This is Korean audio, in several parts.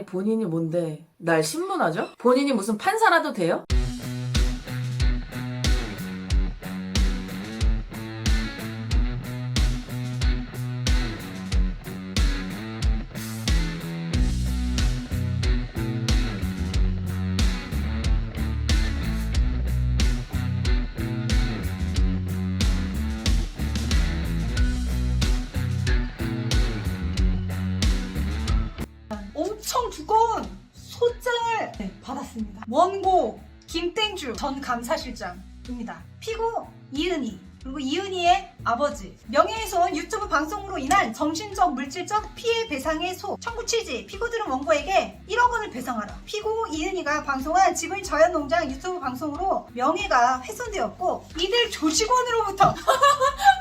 아니 본인이 뭔데 날 신문하죠? 본인이 무슨 판사라도 돼요? 네, 받았습니다. 원고 김땡주 전 감사실장입니다. 피고 이은희 그리고 이은희의 아버지 명예훼손 유튜브 방송으로 인한 정신적 물질적 피해 배상의 소 청구 취지 피고들은 원고에게 1억 원을 배상하라 피고 이은희가 방송한 지구인 자연농장 유튜브 방송으로 명예가 훼손되었고 이들 조직원으로부터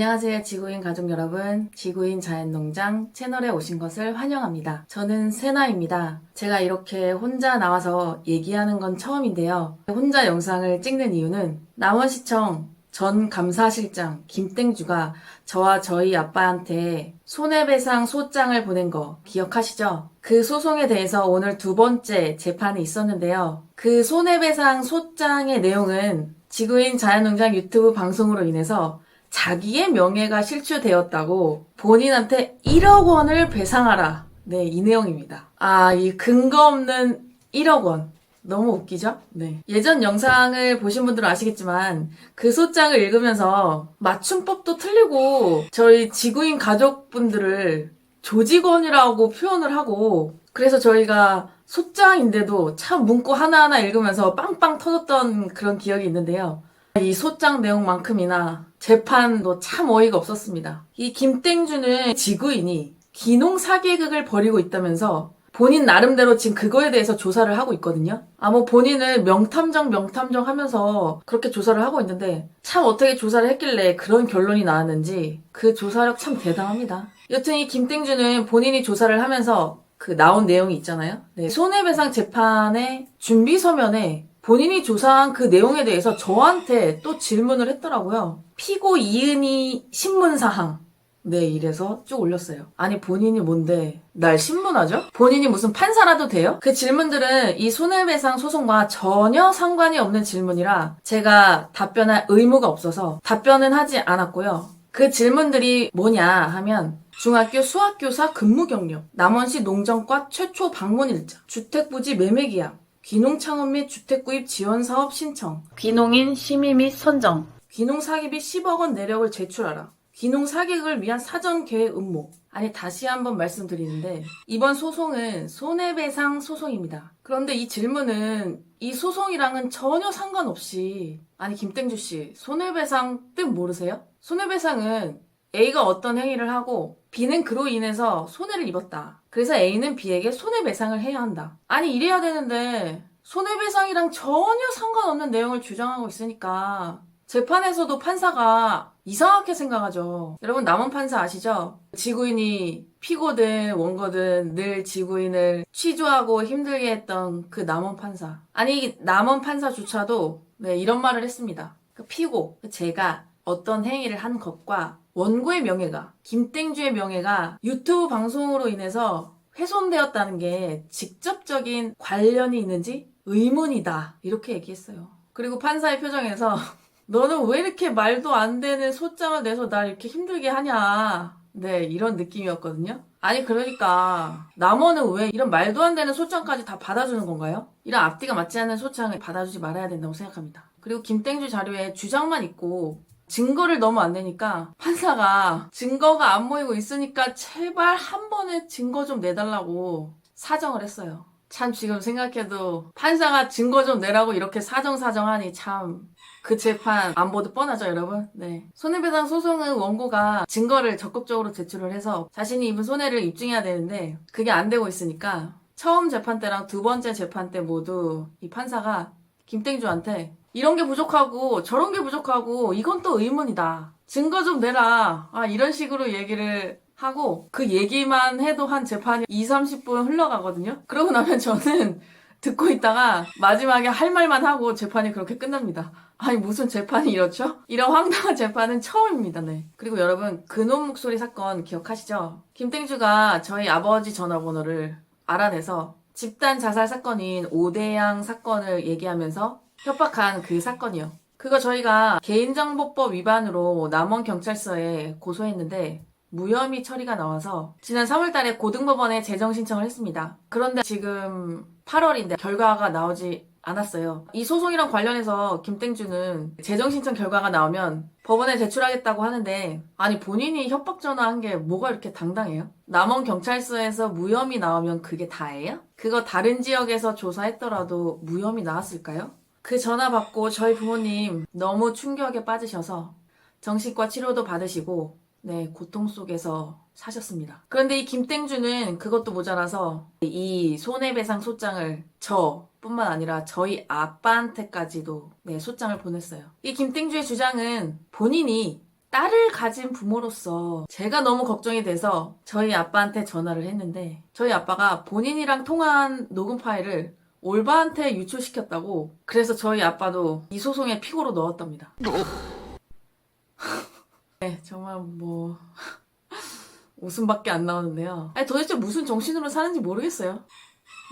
안녕하세요 지구인 가족 여러분 지구인 자연농장 채널에 오신 것을 환영합니다 저는 세나입니다 제가 이렇게 혼자 나와서 얘기하는 건 처음인데요 혼자 영상을 찍는 이유는 남원시청 전 감사실장 김땡주가 저와 저희 아빠한테 손해배상 소장을 보낸 거 기억하시죠? 그 소송에 대해서 오늘 두 번째 재판이 있었는데요. 그 손해배상 소장의 내용은 지구인 자연농장 유튜브 방송으로 인해서 자기의 명예가 실추되었다고 본인한테 1억 원을 배상하라. 네, 이 내용입니다. 아, 이 근거 없는 1억 원. 너무 웃기죠? 네. 예전 영상을 보신 분들은 아시겠지만 그 소장을 읽으면서 맞춤법도 틀리고 저희 지구인 가족분들을 조직원이라고 표현을 하고 그래서 저희가 소장인데도 참 문구 하나하나 읽으면서 빵빵 터졌던 그런 기억이 있는데요. 이 소장 내용만큼이나 재판도 참 어이가 없었습니다. 이 김땡주는 지구인이 기농 사기극을 벌이고 있다면서 본인 나름대로 지금 그거에 대해서 조사를 하고 있거든요. 아, 뭐 본인은 명탐정 명탐정 하면서 그렇게 조사를 하고 있는데 참 어떻게 조사를 했길래 그런 결론이 나왔는지 그 조사력 참 대단합니다. 여튼 이 김땡주는 본인이 조사를 하면서 그 나온 내용이 있잖아요. 네, 손해배상 재판의 준비 서면에 본인이 조사한 그 내용에 대해서 저한테 또 질문을 했더라고요. 피고 이은희 신문사항. 네, 이래서 쭉 올렸어요. 아니, 본인이 뭔데, 날 신문하죠? 본인이 무슨 판사라도 돼요? 그 질문들은 이 손해배상 소송과 전혀 상관이 없는 질문이라 제가 답변할 의무가 없어서 답변은 하지 않았고요. 그 질문들이 뭐냐 하면 중학교 수학교사 근무 경력, 남원시 농정과 최초 방문 일자, 주택부지 매매 계약, 귀농 창업 및 주택 구입 지원 사업 신청, 귀농인 심의 및 선정, 귀농 사기비 10억 원 내력을 제출하라. 귀농 사격을 위한 사전 계획 음모. 아니 다시 한번 말씀드리는데 이번 소송은 손해배상 소송입니다. 그런데 이 질문은 이 소송이랑은 전혀 상관없이 아니 김땡주 씨 손해배상 뜻 모르세요? 손해배상은 A가 어떤 행위를 하고 B는 그로 인해서 손해를 입었다. 그래서 A는 B에게 손해배상을 해야 한다. 아니 이래야 되는데 손해배상이랑 전혀 상관없는 내용을 주장하고 있으니까 재판에서도 판사가 이상하게 생각하죠. 여러분 남원 판사 아시죠? 지구인이 피고든 원고든 늘 지구인을 취조하고 힘들게 했던 그 남원 판사. 아니 남원 판사조차도 네, 이런 말을 했습니다. 그 피고 제가 어떤 행위를 한 것과 원고의 명예가 김땡주의 명예가 유튜브 방송으로 인해서 훼손되었다는 게 직접적인 관련이 있는지 의문이다 이렇게 얘기했어요. 그리고 판사의 표정에서 너는 왜 이렇게 말도 안 되는 소장을 내서 날 이렇게 힘들게 하냐. 네, 이런 느낌이었거든요. 아니, 그러니까, 남원은 왜 이런 말도 안 되는 소장까지 다 받아주는 건가요? 이런 앞뒤가 맞지 않는 소장을 받아주지 말아야 된다고 생각합니다. 그리고 김땡주 자료에 주장만 있고, 증거를 너무 안 내니까, 판사가 증거가 안 모이고 있으니까 제발 한 번에 증거 좀 내달라고 사정을 했어요. 참 지금 생각해도 판사가 증거 좀 내라고 이렇게 사정사정하니 참 그 재판 안 보도 뻔하죠, 여러분? 네. 손해배상 소송은 원고가 증거를 적극적으로 제출을 해서 자신이 입은 손해를 입증해야 되는데 그게 안 되고 있으니까 처음 재판 때랑 두 번째 재판 때 모두 이 판사가 김땡주한테 이런 게 부족하고 저런 게 부족하고 이건 또 의문이다. 증거 좀 내라. 아, 이런 식으로 얘기를 하고 그 얘기만 해도 한 재판이 2, 30분 흘러가거든요. 그러고 나면 저는 듣고 있다가 마지막에 할 말만 하고 재판이 그렇게 끝납니다. 아니 무슨 재판이 이렇죠? 이런 황당한 재판은 처음입니다. 네. 그리고 여러분 그놈 목소리 사건 기억하시죠? 김땡주가 저희 아버지 전화번호를 알아내서 집단 자살 사건인 오대양 사건을 얘기하면서 협박한 그 사건이요. 그거 저희가 개인정보법 위반으로 남원 경찰서에 고소했는데 무혐의 처리가 나와서 지난 3월 달에 고등법원에 재정 신청을 했습니다. 그런데 지금 8월인데 결과가 나오지 않았어요. 이 소송이랑 관련해서 김땡주는 재정 신청 결과가 나오면 법원에 제출하겠다고 하는데 아니 본인이 협박 전화한 게 뭐가 이렇게 당당해요? 남원 경찰서에서 무혐의 나오면 그게 다예요? 그거 다른 지역에서 조사했더라도 무혐의 나왔을까요? 그 전화 받고 저희 부모님 너무 충격에 빠지셔서 정신과 치료도 받으시고 네 고통 속에서 사셨습니다. 그런데 이 김땡주는 그것도 모자라서 이 손해배상 소장을 저 뿐만 아니라 저희 아빠한테까지도 네 소장을 보냈어요. 이 김땡주의 주장은 본인이 딸을 가진 부모로서 제가 너무 걱정이 돼서 저희 아빠한테 전화를 했는데 저희 아빠가 본인이랑 통화한 녹음 파일을 올바한테 유출시켰다고 그래서 저희 아빠도 이 소송에 피고로 넣었답니다. 네, 정말 뭐 웃음밖에 안 나오는데요. 아니, 도대체 무슨 정신으로 사는지 모르겠어요.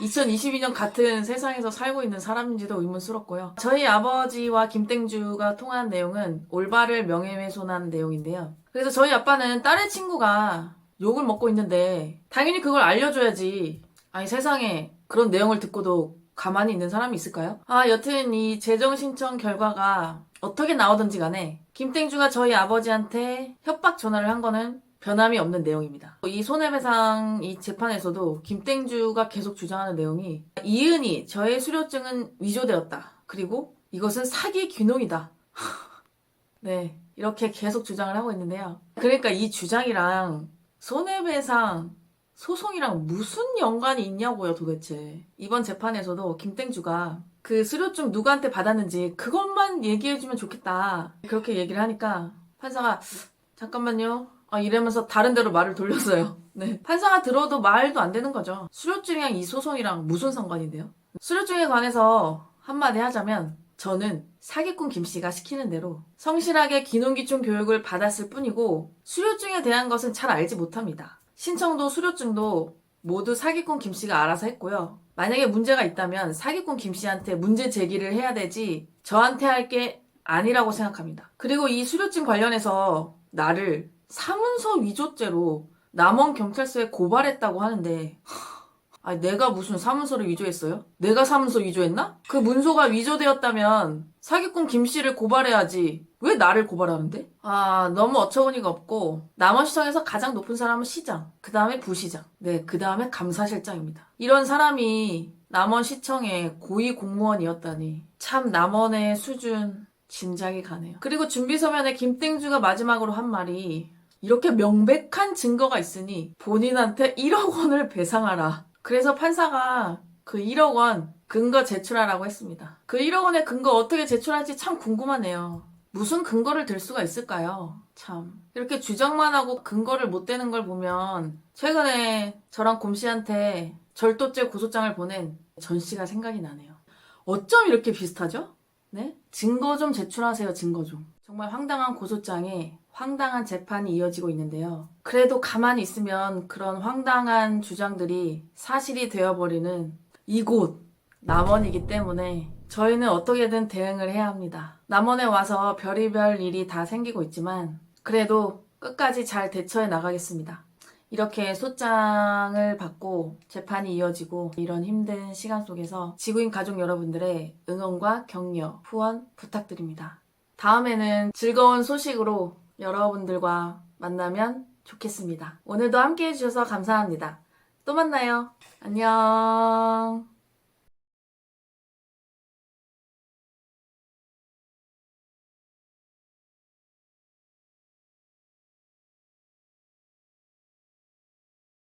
2022년 같은 세상에서 살고 있는 사람인지도 의문스럽고요. 저희 아버지와 김땡주가 통화한 내용은 올바를 명예훼손한 내용인데요. 그래서 저희 아빠는 딸의 친구가 욕을 먹고 있는데 당연히 그걸 알려줘야지. 아니 세상에 그런 내용을 듣고도 가만히 있는 사람이 있을까요? 아 여튼 이 재정 신청 결과가 어떻게 나오든지 간에 김땡주가 저희 아버지한테 협박 전화를 한 거는 변함이 없는 내용입니다. 이 손해배상 이 재판에서도 김땡주가 계속 주장하는 내용이 이은이 저의 수료증은 위조되었다. 그리고 이것은 사기 귀농이다. 네, 이렇게 계속 주장을 하고 있는데요. 그러니까 이 주장이랑 손해배상 소송이랑 무슨 연관이 있냐고요, 도대체. 이번 재판에서도 김땡주가 그 수료증 누구한테 받았는지 그것만 얘기해주면 좋겠다. 그렇게 얘기를 하니까 판사가 잠깐만요. 아, 이러면서 다른 데로 말을 돌렸어요. 네. 판사가 들어도 말도 안 되는 거죠. 수료증이랑 이 소송이랑 무슨 상관인데요? 수료증에 관해서 한마디 하자면 저는 사기꾼 김 씨가 시키는 대로 성실하게 기농기촌 교육을 받았을 뿐이고 수료증에 대한 것은 잘 알지 못합니다. 신청도 수료증도 모두 사기꾼 김 씨가 알아서 했고요. 만약에 문제가 있다면 사기꾼 김 씨한테 문제 제기를 해야 되지 저한테 할 게 아니라고 생각합니다. 그리고 이 수료증 관련해서 나를 사문서 위조죄로 남원 경찰서에 고발했다고 하는데 아니 내가 무슨 사문서를 위조했어요? 내가 사문서 위조했나? 그 문서가 위조되었다면 사기꾼 김 씨를 고발해야지 왜 나를 고발하는데? 아 너무 어처구니가 없고 남원시청에서 가장 높은 사람은 시장 그 다음에 부시장 네그 다음에 감사실장입니다 이런 사람이 남원시청의 고위 공무원이었다니 참 남원의 수준 짐작이 가네요 그리고 준비서면에 김땡주가 마지막으로 한 말이 이렇게 명백한 증거가 있으니 본인한테 1억 원을 배상하라. 그래서 판사가 그 1억 원 근거 제출하라고 했습니다. 그 1억 원의 근거 어떻게 제출할지 참 궁금하네요. 무슨 근거를 들 수가 있을까요? 참. 이렇게 주장만 하고 근거를 못 대는 걸 보면 최근에 저랑 곰 씨한테 절도죄 고소장을 보낸 전 씨가 생각이 나네요. 어쩜 이렇게 비슷하죠? 네? 증거 좀 제출하세요, 증거 좀. 정말 황당한 고소장에 황당한 재판이 이어지고 있는데요. 그래도 가만히 있으면 그런 황당한 주장들이 사실이 되어버리는 이곳, 남원이기 때문에 저희는 어떻게든 대응을 해야 합니다. 남원에 와서 별의별 일이 다 생기고 있지만 그래도 끝까지 잘 대처해 나가겠습니다. 이렇게 소장을 받고 재판이 이어지고 이런 힘든 시간 속에서 지구인 가족 여러분들의 응원과 격려, 후원 부탁드립니다. 다음에는 즐거운 소식으로 여러분들과 만나면 좋겠습니다. 오늘도 함께 해주셔서 감사합니다. 또 만나요. 안녕.